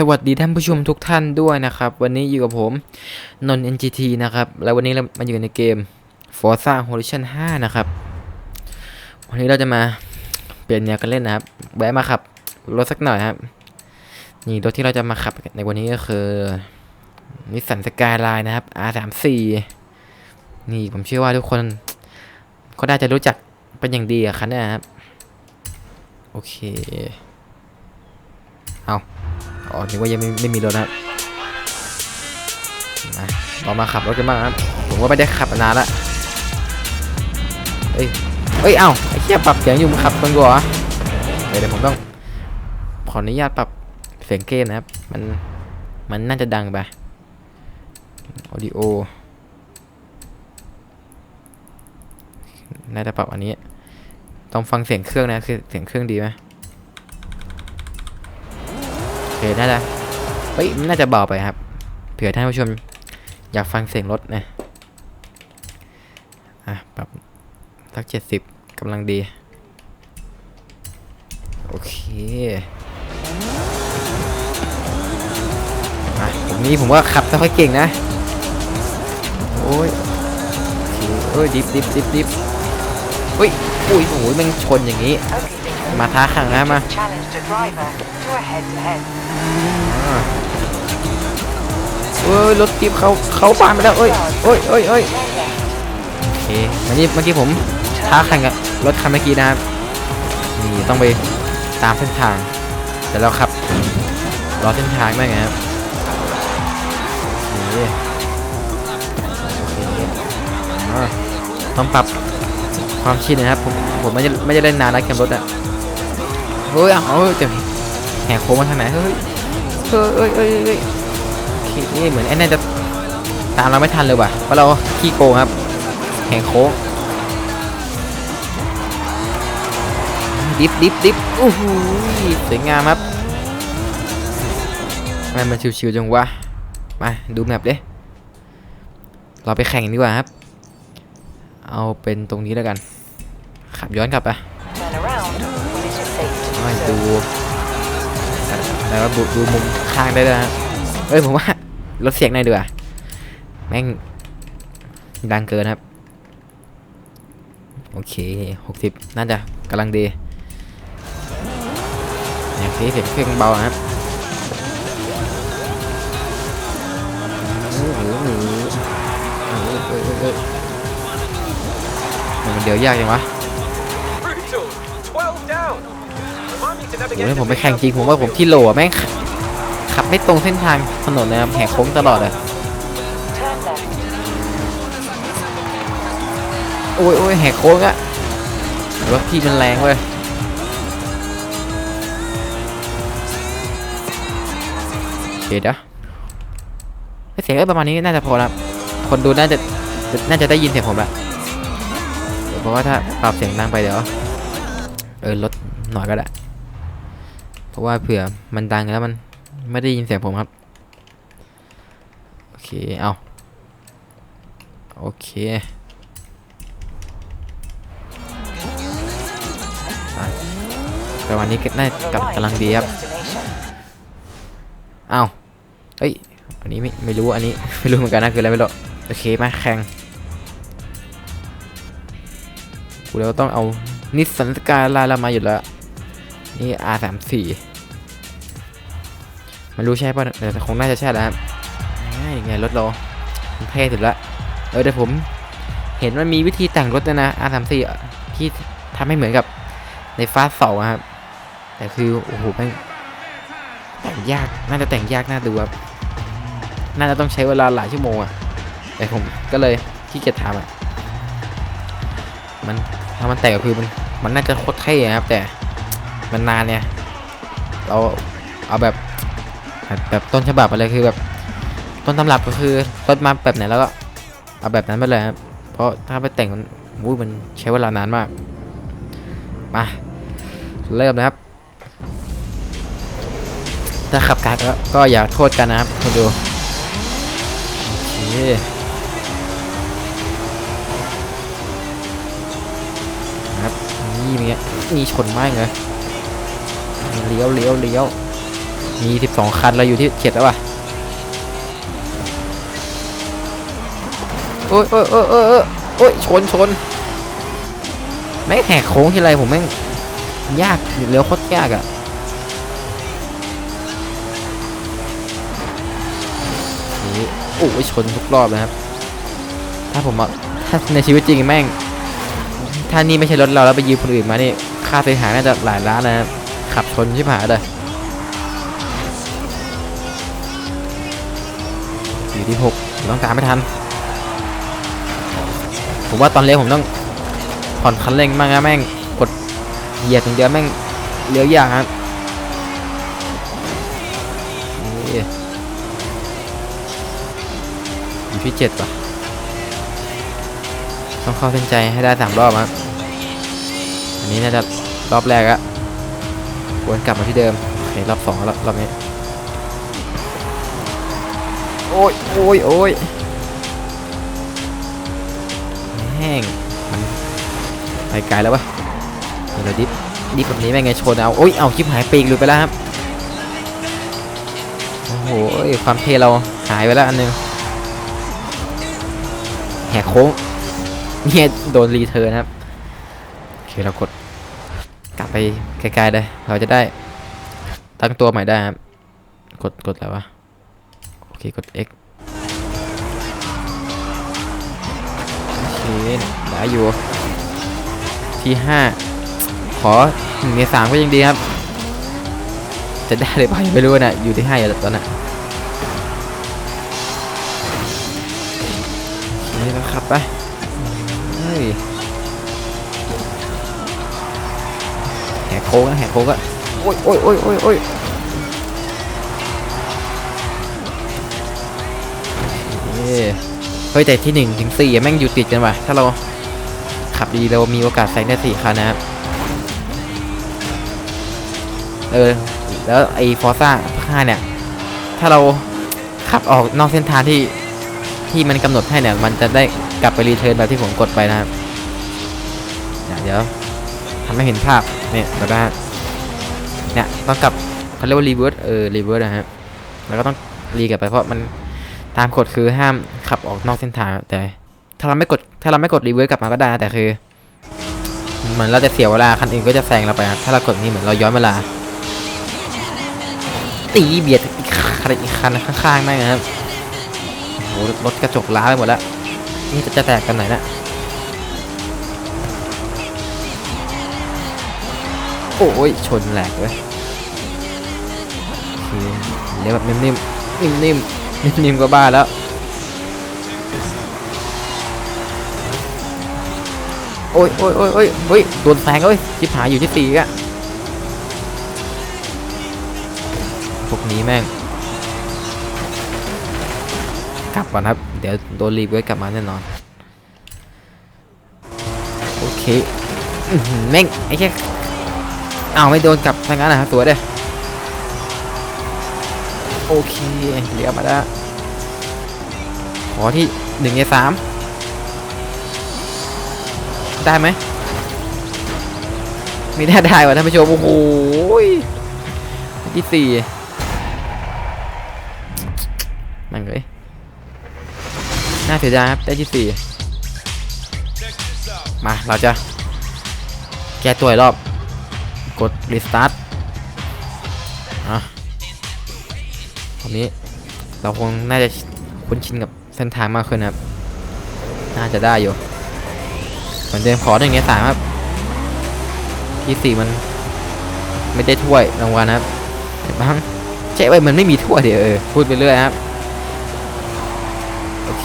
สวัสดีท่านผู้ชมทุกท่านด้วยนะครับ วันนี้อยู่กับผมนน NGT นะครับ แล้ววันนี้เรามาอยู่ในเกม Forza Horizon 5 นะครับ วันนี้เราจะมาเปลี่ยนแนวกันเล่นนะครับแวะมาขับรถสักหน่อยครับ นี่รถที่เราจะมาขับในวันนี้ก็คือนิสสันสกายไลน์นะครับ R34 นี่ผมเชื่อว่าทุกคนก็น่าจะรู้จักเป็นอย่างดีอะคันเนี้ครับ โอเค เอา อ๋อนึกว่ายังไม่ไม่มีรถนะครับมาเรามาขับรถกันบ้างครับ ผมก็ไม่ได้ขับนานละเอ้ยเอ้ย เอ้าไอ้เหี้ยปรับเสียงอยู่มันขับกันกว่าเดี๋ยวเดี๋ยวผมต้อง ขออนุญาตปรับเสียงเกมนะครับ มัน มันน่าจะดังไปออดิโอน่าจะปรับอันนี้ ต้องฟังเสียงเครื่องนะคือเสียงเครื่องดีไหม น่าจะเฮ้ยน่าจะเบาไปครับ เผื่อท่านผู้ชมอยากฟังเสียงรถนะอะปรับสักเจ็ดสิบกำลังดี โอเคอะผมนี้ผมว่าขับไม่ค่อยเก่งนะ โอ้ยโอ้ยดิฟดิฟดิฟดิฟเฮ้ยอุ้ยโอ้ยมันชนอย่างนี้ มาท้าขังนะมา เอ้ยรถทิพเขาเขาบานไปแล้วเอ้ยเอ้ยเอ้ยเอ้ยโอเคเมื่อกี้เมื่อกี้ผมท้าแข่งกับรถคันเมื่อกี้นะครับนี่ต้องไปตามเส้นทางเดี๋ยวเราขับรอเส้นทางได้ไงครับโอเคโอเคอ่ต้องปรับความชินนะครับผมผมไม่ได้ไม่ได้เล่นนานแล้วเกมรถอะเฮ้ยเอาเฮ้ยจะ แหกโค้งมาทางไหนเฮ้ยเฮ้ยเฮ้ยเฮ้ยเฮ้ยโอเคนี่เหมือนไอ้นั่นจะตามเราไม่ทันเลยว่ะเพราะเราขี้โกงครับ แหงโค้งดิฟดิฟดิฟโอ้โหสวยงามครับทำไมมันชิวๆจังวะมาดูแมปดิเราไปแข่งดีกว่าครับ เอาเป็นตรงนี้แล้วกัน ขับย้อนกลับไป Turn แล้วก็ดูดูมุมข้างได้ด้วยนะเอ้ยผมว่าลดเสียงหน่อยดีกว่าแม่งดังเกินครับ โอเคหกสิบน่าจะกำลังดีเนี่เสียงเครื่องเบาครับโอ้โหโอ้โหโอ้โหโอ้โหโอ้โหมันเดี๋ยวยากจังวะ โอ้ navigate โห the ผมไปแข่งจริงผมว่าผมที่โหละแม่งขับไม่ตรงเส้นทางถนนเลยครับแหกโค้งตลอดเลยโอ้ยโอ้ยแหกโค้งอะรถพี่มันแรงเว้ยเคเด้อเสียงประมาณนี้น่าจะพอละคนดูน่าจะน่าจะได้ยินเสียงผมละเพราะว่าถ้าปรับเสียงดังไปเดี๋ยว เออลดหน่อยก็ได้ ราะว่าเผื่อมันดังแล้วมันไม่ได้ยินเสียงผมครับ โอเค เอา โอเคประมาณนี้ก็น่ากำ right กำลังดีครับ destination. อ้าเอ้ย อันนี้ไม่ไม่รู้อันนี้ไม่รู้เหมือนกันนะคืออะไรไม่รู้ โอเคมาแข่งกูเราต้องเอานิสสันสกายไลน์เรามาอยู่แล้ว นี่ R34 ไม่รู้ใช่ป่ะแต่คงน่าจะใช่แล้วครับง่ายไงรถเราเท่สุดละเออแต่ผม เห็นมันมีวิธีแต่งรถด้วยนะ R34 ที่ทำให้เหมือนกับในฟาสสองครับ แต่คือ โอ้โหแม่งแต่งยาก น่าจะแต่งยากน่าดูครับ น่าจะต้องใช้เวลาหลายชั่วโมงอะแต่ผมก็เลยขี้เกียจทำอะ มันถ้ามันแต่งก็คือมัน มันน่าจะโคตรเท่ครับแต่ มันนานเนี่ย เราเอาแบบแบบต้นฉบับอะไรคือแบบต้นตำรับก็คือรถมาแบบไหนแล้วก็เอาแบบนั้นไปเลยครับเพราะถ้าไปแต่งมันวุ้มันใช้เวลานานมากมาเริ่มนะครับ ถ้าขับกากก็ก็อย่าโทษกันนะครับคุณดูโอเคนะครับนี่มีมีชนมากเลย เลี้ยวเลี้ยวเลี้ยวมีสิบสองคันเราอยู่ที่เจ็ดแล้วว่ะโอ้ยโอ้ยโอ้ยโอ้ยโอ้ยโอยชนชนแม่งแหกโค้งทีไรผมแม่งยากเลี้ยวโคตรยากอะนี่โอ้ยชนทุกรอบเลยครับ ถ้าผมถ้าในชีวิตจริงแม่งถ้านี่ไม่ใช่รถเราแล้วไปยืมคนอื่นมานี่ค่าเสียหายน่าจะหลายล้านนะครับ ขับชนชิบหายเลยอยู่ที่หกต้องตามไม่ทัน ผมว่าตอนเลี้ยวผมต้องผ่อนคันเร่งมากนะแม่งกดเหยียดอย่างเดียวแม่งเลี้ยวยากครับอยู่ที่เจ็ดป่ะ ต้องเข้าเส้นใจให้ได้สามรอบครับอันนี้น่าจะรอบแรกอะ วนกลับมาที่เดิมโอเครอบสองแล้วรอบนี้ โอ้ยโอ้ยโอ้ยแห้งมันไปไกลแล้ววะเดี๋ยวเราดิฟดิฟแบบนี้แม่งไงชนเอาโอ้ยเอาคลิปหายปีกหลุดไปแล้วครับโอ้โหความเท่เราหายไปแล้วอันหนึงแหกโค้งเนี่ยโดนรีเทิร์นครับโอเคเรากดกลับไป ไกลๆเลยเราจะได้ตั้งตัวใหม่ได้ครับกดกดอะไรวะโอเคกด X โอเคได้อยู่ที่ 5 ขอหนึ่งในสามก็ยังดีครับ จะได้หรือเปล่าไม่รู้นะอยู่ที่ห้าอยู่ตอนนั้นโอเคก็ขับไปเฮ้ย โค้งนะแหกโค้งอะโอ้ยโอ้ยโอ้ยโอ้ยโอ้ยเฮ้ยเฮ้ยแต่ที่หนึ่งถึงสี่อะแม่งอยู่ติดกันว่ะถ้าเราขับดีเรามีโอกาสแซงได้สี่คันนะครับเออแล้วไอ้ฟอร์ซ่าห้าเนี่ย ถ้าเราขับออกนอกเส้นทางที่ที่มันกำหนดให้เนี่ย มันจะได้กลับไปรีเทิร์นแบบที่ผมกดไปนะครับ เดี๋ยวทำให้เห็นภาพ เนี่ยแล้วก็เนี่ยต้องกลับเขาเรียกว่ารีเวิร์สเออรีเวิร์สนะฮะแล้วก็ต้องรีกลับไปเพราะมันตามกฎคือห้ามขับออกนอกเส้นทางแต่ ถ้าเราไม่กดถ้าเราไม่กดรีเวิร์สกลับมาก็ได้แต่คือเหมือนเราจะเสียเวลาคันอื่นก็จะแซงเราไปนะถ้าเรากดนี่เหมือนเราย้อนเวลา ตีเบียดอีกคันอีกคันข้างๆแม่งนะครับโอ้โหรถกระจกล้าไปหมดแล้วนี่จะจะแตกกันไหนนะ โอ้ยชนแหลกเลยโอเลี้ยวแบบนิ่มๆนิ่มๆนิ่มๆก็บ้าแล้ว โอ้ยโอ้ยโอ้ยโอ้ยเฮ้ยโดนแซงเอ้ยชิบหายอยู่ที่สี่อะพวกนี้แม่ง กลับก่อนครับ เดี๋ยวโดนรีเวิร์สกลับมาแน่นอน โอเคแม่งไอ้แค่ อ้าวไม่โดนกลับทางนั้นนะครับสวยเด้โอเคเดี๋ยวมาแล้วขอที่หนึ่งในสามได้ไหมไม่ได้ได้ว่ะท่านผู้ชมโอ้โหยที่สี่มันเลยน่าเสียดายครับได้ที่สี่มาเราจะแก้ตัวอีกรอบ กด restart อะตอนนี้เราคงน่าจะคุ้นชินกับเส้นทางมากขึ้นนะครับ น่าจะได้อยู่เหมือนเดิมขอหนึ่งในสามครับ ที่สี่มันไม่ได้ถ้วยรางวัลนะครับแต่บางเจ๊ไปมันไม่มีถ้วยเดี๋ยวเออพูดไปเรื่อยครับ โอเค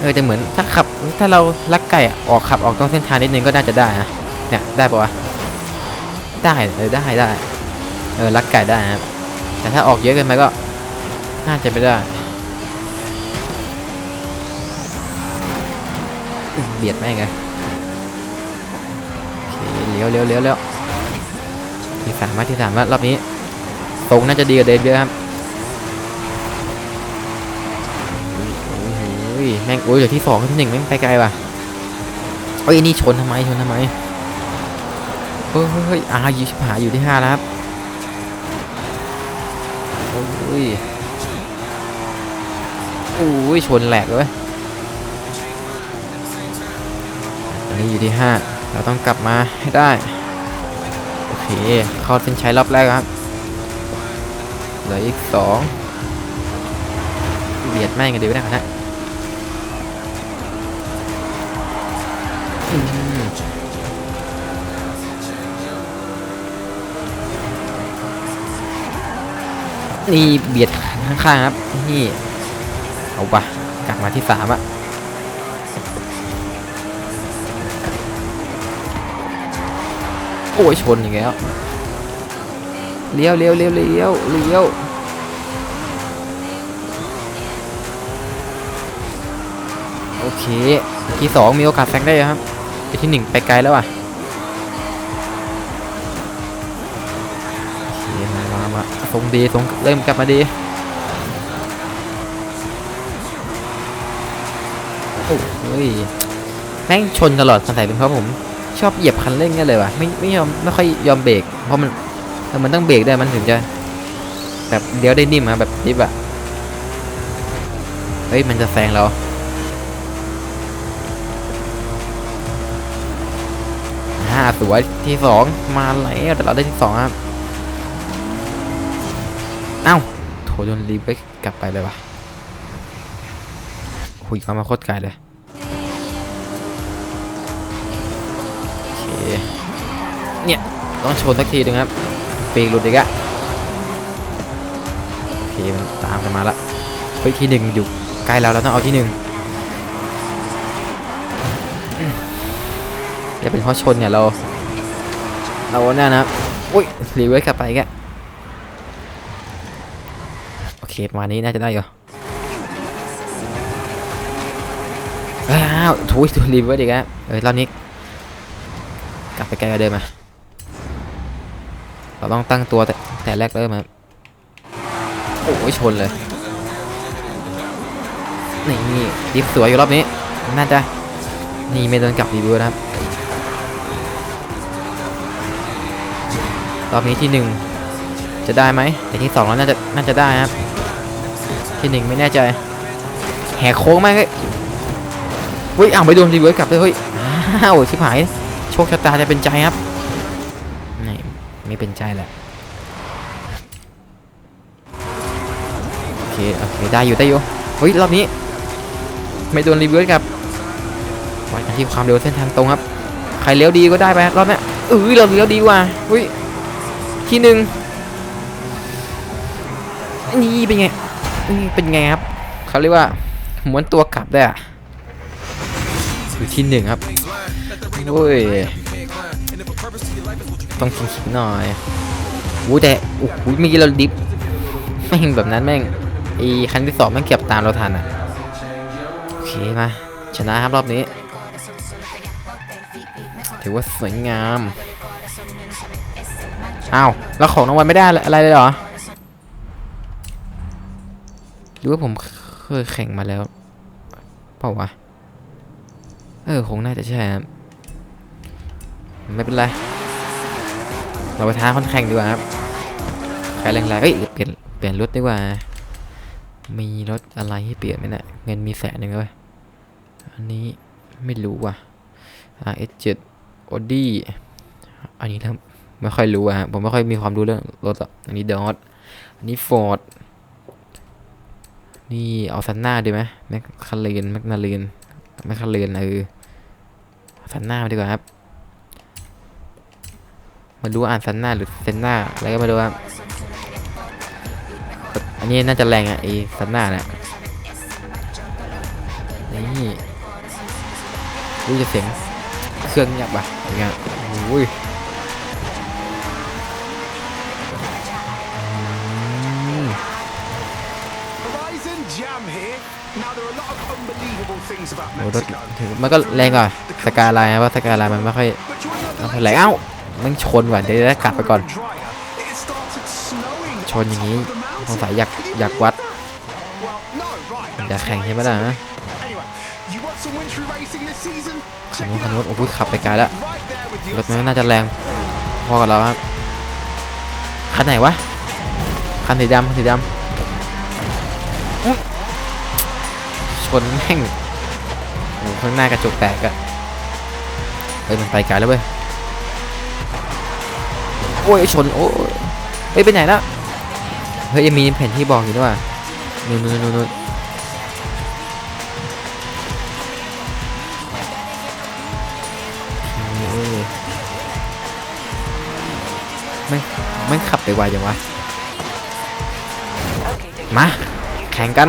เออแต่เหมือนถ้าขับ ถ้าเราลักไก่ออกขับออกตรงเส้นทางนิดนึงก็น่าจะได้นะเนี่ยได้ปะวะได้เออได้ได้เออลักไก่ได้นะครับแต่ถ้าออกเยอะเกินไปก็น่าจะไม่ได้เบียดแม่งไงเลี้ยวเลี้ยวเลี้ยวเลี้ยวที่สามมาที่สามมารอบนี้ตรงน่าจะดีกว่าเดิมเยอะครับ อ้ยแม่งโอ้ยเดี๋ยวที่สองที่หนึ่งแม่งไปไกลว่ะเอ้ยนี่ชนทำไมชนทำไมเฮ้ยเฮ้ยอาอยู่ชิบหายอยู่ที่ห้าแล้วครับโอ้ยโอ้ยชนแหลกเลยอันนี้อยู่ที่ห้าเราต้องกลับมาให้ได้โอเคเข้าเส้นชัยรอบแรกครับเหลืออีกสองเบียดแม่งกันดีไว้นะ นี่เบียดข้างๆครับนี่เอาปะกลับมาที่สามอะโอ้ยชนอีกแล้วเลี้ยวเลี้ยวเลี้ยวเลี้ยวเลี้ยวโอเคที่สองมีโอกาสแซงได้ครับไปที่หนึ่งไปไกลแล้วอะ รงดีทรงเริ่มกลับมาดีโอ้ยแม่งชนตลอดสงสัยเป็นเพราะผม ชอบเหยียบคันเร่งนี่เลยว่ะไม่ไม่ยอมไม่ค่อยยอมเบรกเพราะมันมันต้องเบรกได้วยมันถึงจะแบบเลี้ยวได้นิ่มอะแบบดิฟอะเฮ้ยมันจะแซงเราห้าสวยที่สองมาแล้วแต่เราได้ที่สองครับ เอ้าโถโดนรีบไปกลับไปเลยวะหุยเขามาโคตรไกลเลยโอเคเนี่ย ต้องชนสักทีนึงครับปีกหลุดอีกอะโอเคมันตามกันมาละเฮ้ยที่หนึ่งอยู่ใกล้เราเราต้องเอาที่หนึ่งอืมอย่าเป็นเพราะชนเนี่ยเรา เราเนี่ยนะครับอุ้ยรีเวิร์สกลับไปอีกอะโอ เคประมาณนี้น่าจะได้อยู่อ้าวทุยตัวรีเวิร์สอีกแล้วเอ้ยรอบนี้ กลับไปไกลกว่าเดิมมาเราต้องตั้งตัวแต่แต่แรกเริ่มครับโอ้ยชนเลย นี่ดิฟสวยอยู่รอบนี้ น่าจะ นี่ไม่โดนกลับรีวิวนะครับ รอบนี้ที่หนึ่ง จะได้ไหมแต่ที่สองแล้วน่าจะน่าจะได้ครับ ที่หนึ่งไม่แน่ใจ แหกโค้งมากเลยเฮ้ยอ้าวไปโดนรีเวิร์สกลับเลยเฮ้ยอ้าวชิบหายโชคชะตาจะเป็นใจครับนี่ไม่เป็นใจแหละโอเคโอเคได้อยู่ได้อยู่เฮ้ยรอบนี้ ไม่โดนรีเวิร์สกับปล่อยกันที่ความเร็วเส้นทางตรงครับ ใครเลี้ยวดีก็ได้ไปรอบนี้เอ้ยเราเลี้ยวดีกว่าเฮ้ยที่หนึ่ง นี่เป็นไงนี่เป็นไงครับเขาเรียกว่าม้วนตัวกลับได้อะคือที่หนึ่งครับโอ้ยต้องขิงๆหน่อยวูแต่โอ้โหเมื่อกี้เราดิฟแม่งแบบนั้นแม่งอีคันที่สองแม่งเก็บตามเราทันอะโอเคมาชนะครับรอบนี้ ถือว่าสวยงามอ้าวแล้วของรางวัลไม่ได้อะไรเลยเหรอ ห รือว่าผมเคยแข่งมาแล้ว เปล่าวะ เออคงน่าจะใช่ครับ ไม่เป็นไร เราไปท้าคนแข่งดีกว่าครับใครแรงๆเอ้ยเปลี่ยนเปลี่ยนรถดีกว่า มีรถอะไรให้เปลี่ยนไหมนะี่ยเงินมีแสนหนึ่งเลยอันนี้ไม่รู้ว่ะ RS7 Audi อันนี้ถ้าไม่ค่อยรู้อะฮะผมไม่ค่อยมีความรู้เรื่องรถอะอันนี้ดอ t อันนี้ Ford นี่เอาซันนาดีไหมแมคคาเรนแมคนาเรนแมคคาเรนเออซันนาดีกว่าครับ มาดูอ่านซันนาหรือเซนนาอะไรก็ไม่รู้ครับอันนี้น่าจะแรงอะไอซันนาเนี่ยนี่รู้จะเสียงเครื่องเงียบป่ะอย่างเงี้ยโอ้ย โอ้รถ Mexico. ถือมันก็แรงกว่าสกายไลน์นะว่าสกายไลน์มันไม่ค่อย But you wanna know ไม่ the ค่อยแรงเอ้ามันชนว่ะเดี๋ยวจะกลับไปก่อน drier? It started snowing ชนอย่างนี้ on top of the สงสัย mountain. อยาก Can you อยาก believe วัด that? Well, no, right. อยาก that's แข่ง why ใช่ไหม it's ล่ะ so- ฮะ Anyway, you want some wintry racing this season? คัน Check นู้น it คันนู้น out. โอ้โหขับไปไกลแล้ว Right there with ร your ถมันน่าจะแรงพอกับเราครับคันไหนวะคันสีดำคันสีดำอื้อชนแม่งโอ้โหข้างหน้ากระจกแตกอะเฮ้ยมันไปไกลแล้วเว้ยโอ้ยชนโอ้ยเฮ้ยไปไหนแล้วเฮ้ยยังมีแผ่นที่บอกอยู่ด้วยนู่นนู่นนู่นนู่นไม่ไม่ขับไปไวจังวะมาแข่งกัน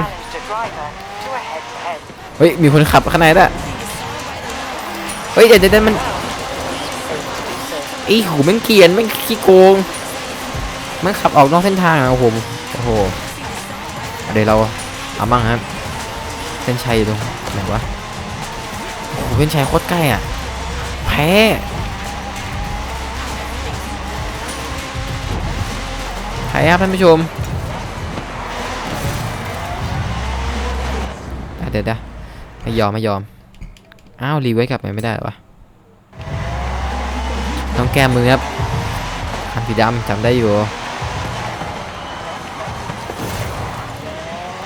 เฮ้ย มีคนขับข้างในด้วยเฮ้ยเดี๋ยวเดี๋ยวเดี๋ยวมันไอ้หูแม่งเกียนแม่งขี้โกง มันขับออกนอกเส้นทางอะโอ้โหโอ้โหเดี๋ยวเราเอาบ้างครับเส้นชัยตรงไหนวะโอ้โหเส้นชัยโคตรใกล้อะแพ้แพ้ครับท่านผู้ชมเดี๋ยวเดี๋ยว ไม่ยอมไม่ยอม อ้าวรีไว้กลับไปไม่ได้หรอวะต้องแก้มือครับคันสีดำจำได้อยู่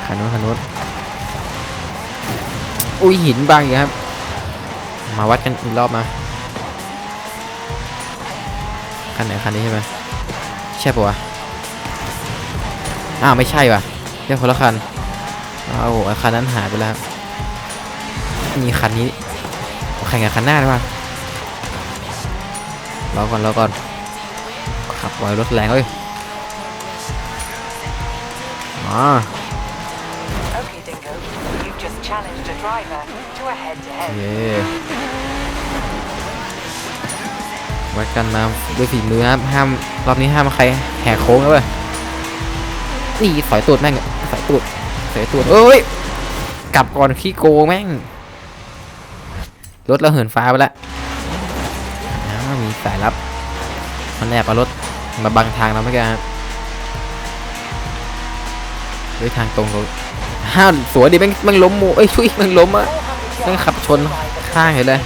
คันนู้นคันนู้นอุ้ยหินบางอยู่ครับ มาวัดกันอีกรอบมาคันไหนคันนี้ใช่ไหมใช่ปะวะอ้าวไม่ใช่วะเรียกคนละคันอ้าวโอ้โหคันนั้นหายไปแล้ว มีคันนี้แข่งกับคันหน้าได้ปะรอก่อนรอก่อนขับไวรถแรงเอ้ยมา Okay, Dingo. You've just challenged a driver to a head-to-head. เย้วัดกันมาด้วยฝีมือครับห้ามรอบนี้ห้ามใครแหกโค้งแล้วเว้ยนี่สอยตูดแม่งสอยตูดสอยตูดเอ้ยกลับก่อนขี้โกงแม่ง รถเราเหินฟ้าไปแล้วมีสายลับ มันแอบเอารถมาบังทางเราไม่อกันครับด้วยทางตรงเราห้าวสวยดิแม่งแม่งล้มมูเอ้ยชุยแม่งล้มอะ400ต้องขับชนข้างเห็นเลย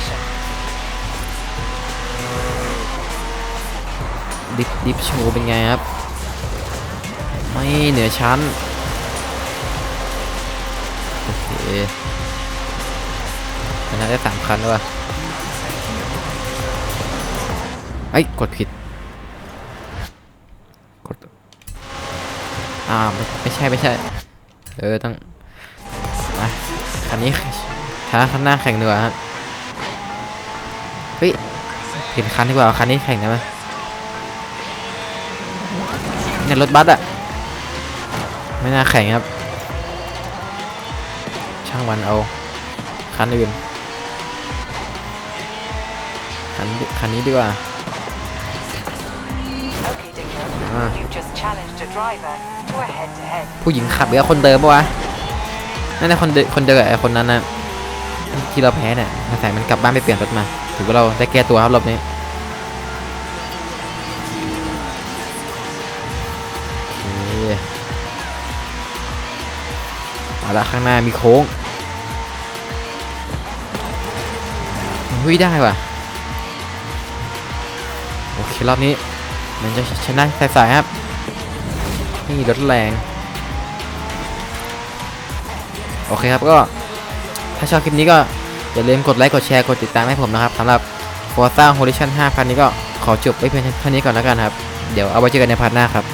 ดิฟดิฟโชว์เป็นไงครับ ไม่เหนือชั้น โอเค นน่าได้สามคันด้วยไอ้ยกดผิดกดอ่าไม่ใช่ไม่ใช่ เออต้องมาคันนี้ท้าคันหน้าแข่งดีกว่าครับเฮ้ยเปลี่ยนคันดีกว่าเอาคันนี้แข่งได้ไหมเนี่ยรถบัสอะไม่น่าแข่งครับ ช่างวันเอา คันอื่น นคันนี้ดีกว่า Okay, Dingo. Ah. You've just challenged a driver to a head-to-head. ผู้หญิงขับเรือคนเดิมปะวะนั่นน่ะคนเดิมคนเดิมกับไอ้คนนั้นนะที่เราแพ้เนี่ยมาใส่มันกลับบ้านไปเปลี่ยนรถมา ถือว่าเราได้แก้ตัวครับรอบนี้โอเคเอาละข้างหน้ามีโค้งหุ้ยได้ว่ะโอเครอบนี้มันจะชนะสายๆครับ นี่รถแรง โอเคครับก็ถ้าชอบคลิปนี้ก็ อย่าลืมกดไลค์กดแชร์กดติดตามให้ผมนะครับสำหรับ Forza Horizon 5พันนี้ก็ขอจบไว้เพียงเท่านี้ก่อนแล้วกันครับ เดี๋ยวเอาไว้เจอกันในพาร์ทหน้าครับ